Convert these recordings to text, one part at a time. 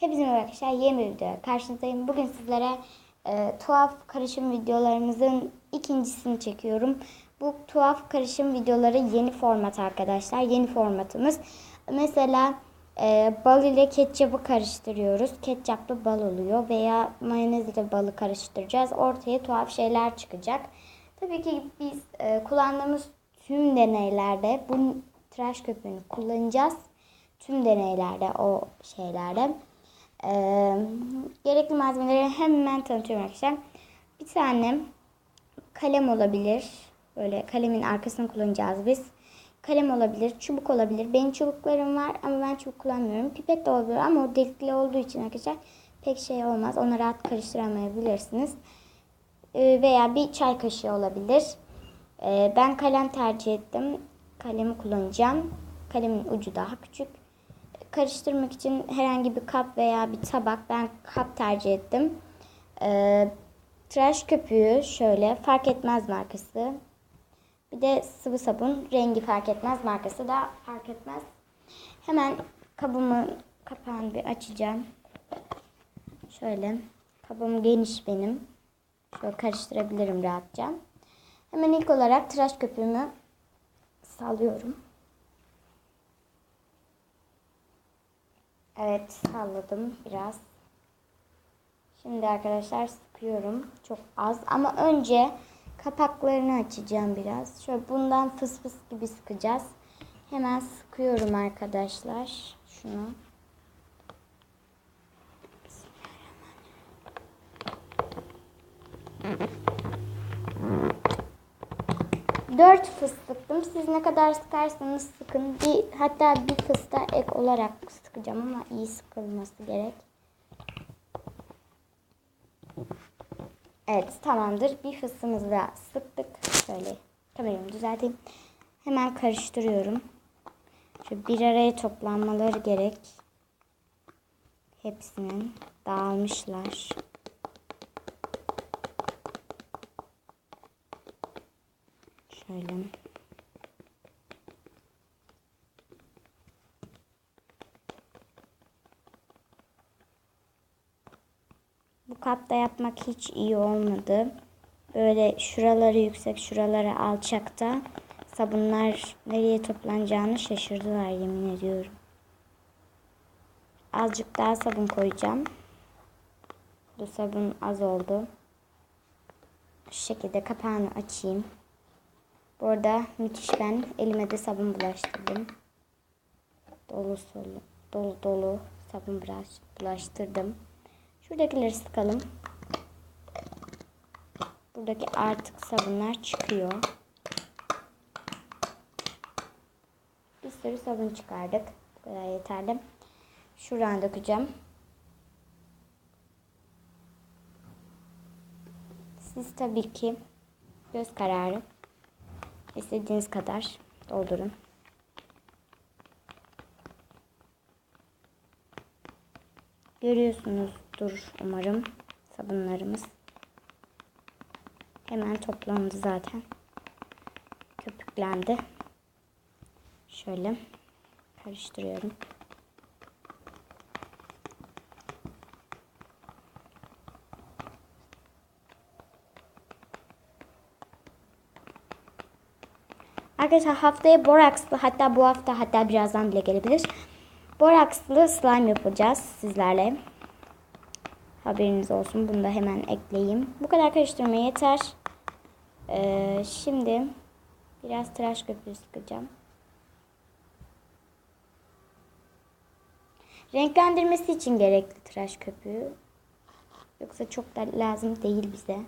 Hepinize merhaba arkadaşlar. Yeni bir video karşınızdayım. Bugün sizlere e, tuhaf karışım videolarımızın ikincisini çekiyorum. Bu tuhaf karışım videoları yeni format arkadaşlar. Yeni formatımız. Mesela e, bal ile ketçapı karıştırıyoruz. Ketçaplı bal oluyor veya mayonez ile balı karıştıracağız. Ortaya tuhaf şeyler çıkacak. Tabii ki biz e, kullandığımız tüm deneylerde bu tıraş köpüğünü kullanacağız. Tüm deneylerde o şeylerde. Ee, gerekli malzemeleri hemen tanıtıyorum arkadaşlar. Bir tane kalem olabilir. Böyle kalemin arkasını kullanacağız biz. Kalem olabilir, çubuk olabilir. Benim çubuklarım var ama ben çubuk kullanmıyorum. Pipet de olabilir ama o delikli olduğu için arkadaşlar pek şey olmaz. Onu rahat karıştıramayabilirsiniz. Ee, veya bir çay kaşığı olabilir. Ee, ben kalem tercih ettim. Kalemi kullanacağım. Kalemin ucu daha küçük karıştırmak için herhangi bir kap veya bir tabak ben kap tercih ettim. Ee, tıraş köpüğü şöyle fark etmez markası. Bir de sıvı sabun rengi fark etmez markası da fark etmez. Hemen kabımın kapağını bir açacağım. Şöyle kabım geniş benim. Şöyle karıştırabilirim rahatça. Hemen ilk olarak tıraş köpüğümü sallıyorum. Evet salladım biraz. Şimdi arkadaşlar sıkıyorum. Çok az ama önce kapaklarını açacağım biraz. Şöyle bundan fıs fıs gibi sıkacağız. Hemen sıkıyorum arkadaşlar. Şunu. Dört fıs sıktım. Siz ne kadar sıkarsanız sıkın. Bir, hatta bir fıs da ek olarak sıkacağım ama iyi sıkılması gerek. Evet tamamdır. Bir fısımızı da sıktık. Şöyle kameramı düzelteyim. Hemen karıştırıyorum. Şu bir araya toplanmaları gerek. Hepsinin dağılmışlar. Şöyle. Bu kapta yapmak hiç iyi olmadı. Böyle şuraları yüksek, şuraları alçakta. Sabunlar nereye toplanacağını şaşırdılar yemin ediyorum. Azıcık daha sabun koyacağım. Bu sabun az oldu. Şu şekilde kapağını açayım. Bu arada müthiş ben elime de sabun bulaştırdım. Dolu dolu dolu dolu sabun bulaştırdım. Şuradakileri sıkalım. Buradaki artık sabunlar çıkıyor. Bir sürü sabun çıkardık. Bu kadar yeterli. Şuradan dökeceğim. Siz tabii ki göz kararı istediğiniz kadar doldurun. Görüyorsunuzdur umarım sabunlarımız. Hemen toplandı zaten. Köpüklendi. Şöyle karıştırıyorum. Arkadaşlar haftaya borakslı hatta bu hafta hatta birazdan bile gelebilir. Borakslı slime yapacağız sizlerle. Haberiniz olsun. Bunu da hemen ekleyeyim. Bu kadar karıştırma yeter. Ee, şimdi biraz tıraş köpüğü sıkacağım. Renklendirmesi için gerekli tıraş köpüğü. Yoksa çok da lazım değil bize.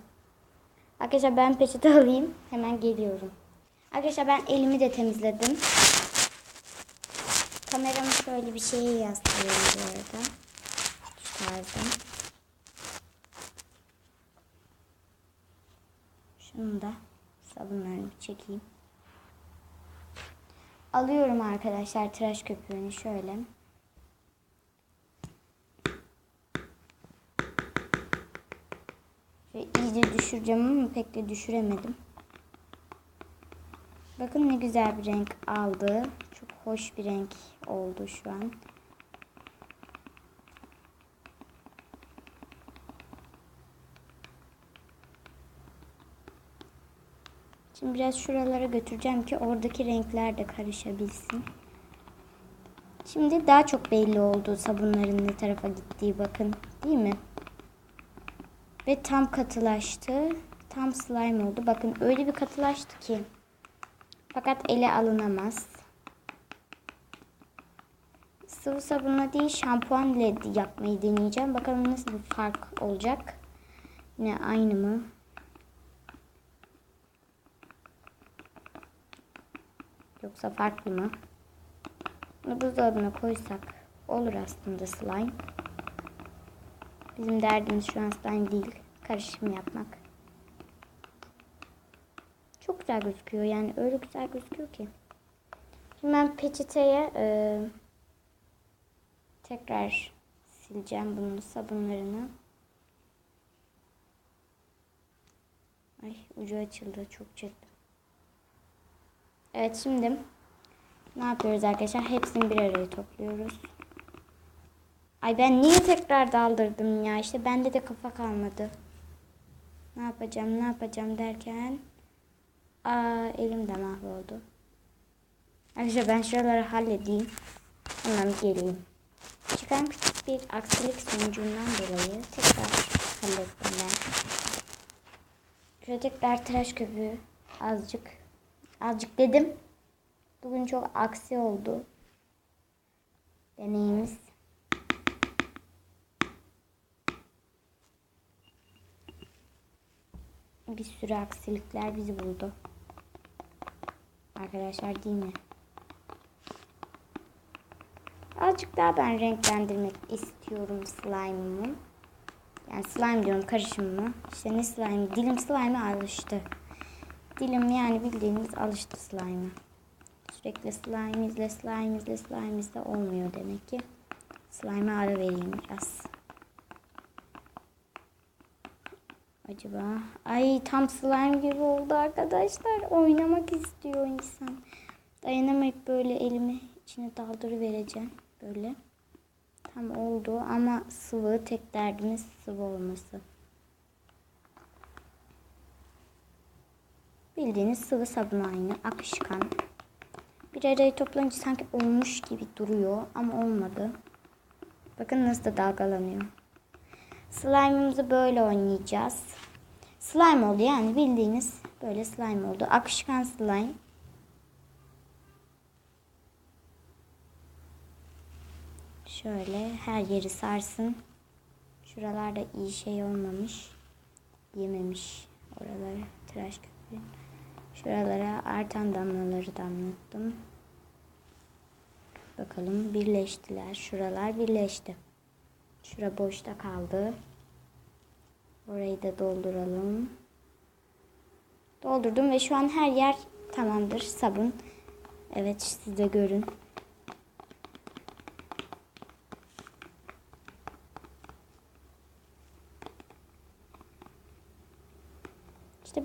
Arkadaşlar ben peçete alayım. Hemen geliyorum. Arkadaşlar ben elimi de temizledim. Kameramı şöyle bir şeye yaslıyorum bu arada. Şu Şunu da sabunlarını bir çekeyim. Alıyorum arkadaşlar tıraş köpüğünü şöyle. Şöyle iyice düşüreceğim ama pek de düşüremedim. Bakın ne güzel bir renk aldı. Çok hoş bir renk oldu şu an. Şimdi biraz şuralara götüreceğim ki oradaki renkler de karışabilsin. Şimdi daha çok belli oldu sabunların ne tarafa gittiği bakın. Değil mi? Ve tam katılaştı. Tam slime oldu. Bakın öyle bir katılaştı ki. Fakat ele alınamaz. Sıvı sabunla değil şampuan ile yapmayı deneyeceğim. Bakalım nasıl bir fark olacak. Yine aynı mı? Yoksa farklı mı? Bunu buzdolabına koysak olur aslında slime. Bizim derdimiz şu an slime değil. Karışım yapmak. Çok güzel gözüküyor. Yani öyle güzel gözüküyor ki. Şimdi ben peçeteye e, tekrar sileceğim bunun sabunlarını. Ay ucu açıldı. Çok çektim. Evet şimdi ne yapıyoruz arkadaşlar? Hepsini bir araya topluyoruz. Ay ben niye tekrar daldırdım ya? İşte bende de kafa kalmadı. Ne yapacağım ne yapacağım derken Aa elim de mahvoldu. Arkadaşlar ben şuraları halledeyim. Hemen geleyim. Çıkan küçük bir aksilik sonucundan dolayı tekrar hallettim ben. Şöyle tekrar tıraş köpüğü azıcık azıcık dedim. Bugün çok aksi oldu. Deneyimiz. Bir sürü aksilikler bizi buldu. Arkadaşlar değil mi? Azıcık daha ben renklendirmek istiyorum slime'ımı. Yani slime diyorum karışımımı. İşte ne slime? Dilim slime'a alıştı. Dilim yani bildiğiniz alıştı slime'a. Sürekli slime izle, slime izle, slime izle olmuyor demek ki. Slime'a ara vereyim biraz. Acaba? Ay tam slime gibi oldu arkadaşlar. Oynamak istiyor insan. Dayanamayıp böyle elimi içine daldırıvereceğim. Böyle. Tam oldu ama sıvı. Tek derdimiz sıvı olması. Bildiğiniz sıvı sabun aynı. Akışkan. Bir arayı toplayınca sanki olmuş gibi duruyor ama olmadı. Bakın nasıl da dalgalanıyor. Slime'ımızı böyle oynayacağız. Slime oldu yani bildiğiniz böyle slime oldu. Akışkan slime. Şöyle her yeri sarsın. Şuralarda iyi şey olmamış. Yememiş oraları tıraş köpüğü. Şuralara artan damlaları damlattım. Bakalım birleştiler. Şuralar birleşti. Şura boşta kaldı. Orayı da dolduralım. Doldurdum ve şu an her yer tamamdır. Sabun. Evet siz de görün.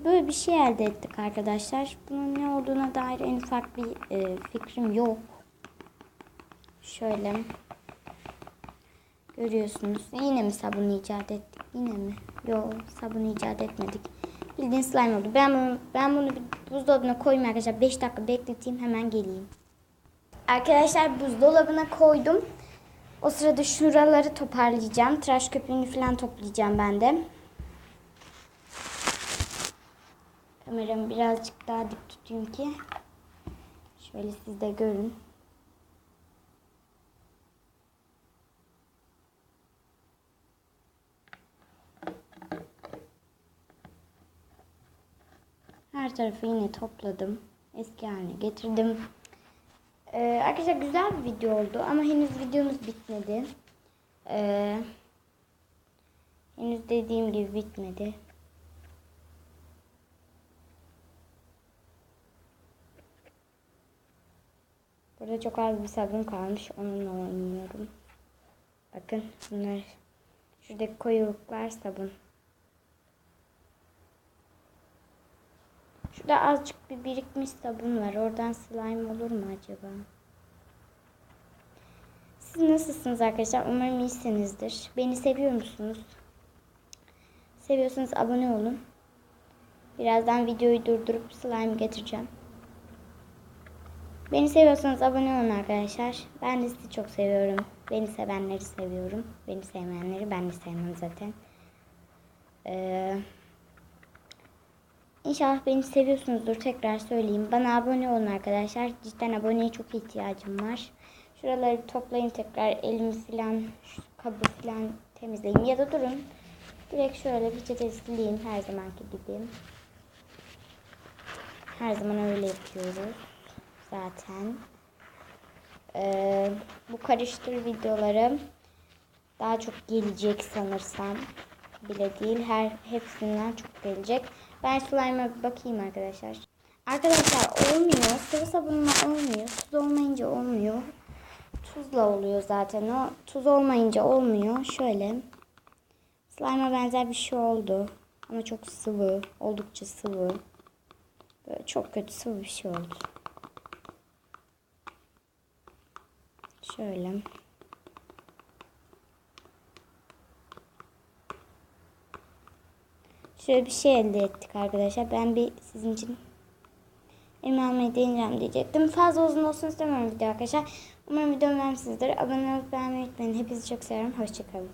Böyle bir şey elde ettik arkadaşlar. Bunun ne olduğuna dair en ufak bir e, fikrim yok. Şöyle görüyorsunuz. Yine mi sabun icat ettik? Yine mi? Yok sabun icat etmedik. Bildiğin slime oldu. Ben bunu, ben bunu buzdolabına koyayım arkadaşlar. 5 dakika bekleteyim hemen geleyim. Arkadaşlar buzdolabına koydum. O sırada şuraları toparlayacağım. Tıraş köpüğünü falan toplayacağım ben de. Kameramı birazcık daha dik tutayım ki şöyle siz de görün. Her tarafı yine topladım. Eski haline getirdim. Ee, arkadaşlar güzel bir video oldu ama henüz videomuz bitmedi. Ee, henüz dediğim gibi bitmedi. Burada çok az bir sabun kalmış. Onunla oynuyorum. Bakın bunlar. Şuradaki koyuluklar sabun. Şurada azıcık bir birikmiş sabun var. Oradan slime olur mu acaba? Siz nasılsınız arkadaşlar? Umarım iyisinizdir. Beni seviyor musunuz? Seviyorsanız abone olun. Birazdan videoyu durdurup slime getireceğim. Beni seviyorsanız abone olun arkadaşlar. Ben de sizi çok seviyorum. Beni sevenleri seviyorum. Beni sevmeyenleri ben de sevmem zaten. Ee, İnşallah beni seviyorsunuzdur. Tekrar söyleyeyim. Bana abone olun arkadaşlar. Cidden aboneye çok ihtiyacım var. Şuraları toplayın tekrar. Elimi filan, şu kabı filan temizleyeyim. Ya da durun. Direkt şöyle peçete sileyim her zamanki gibi. Her zaman öyle yapıyoruz. Zaten. Ee, bu karıştır videoları daha çok gelecek sanırsam. Bile değil. Her hepsinden çok gelecek. Ben slime'a bakayım arkadaşlar. Arkadaşlar olmuyor. Sıvı sabunla olmuyor. Tuz olmayınca olmuyor. Tuzla oluyor zaten o. Tuz olmayınca olmuyor. Şöyle. Slime'a benzer bir şey oldu. Ama çok sıvı. Oldukça sıvı. Böyle çok kötü sıvı bir şey oldu. Şöyle. Şöyle bir şey elde ettik arkadaşlar. Ben bir sizin için almayı deneyeceğim diyecektim. Fazla uzun olsun istemiyorum video arkadaşlar. Umarım videomu beğenmişsinizdir. Abone olup beğenmeyi unutmayın. Hepinizi çok seviyorum. Hoşçakalın.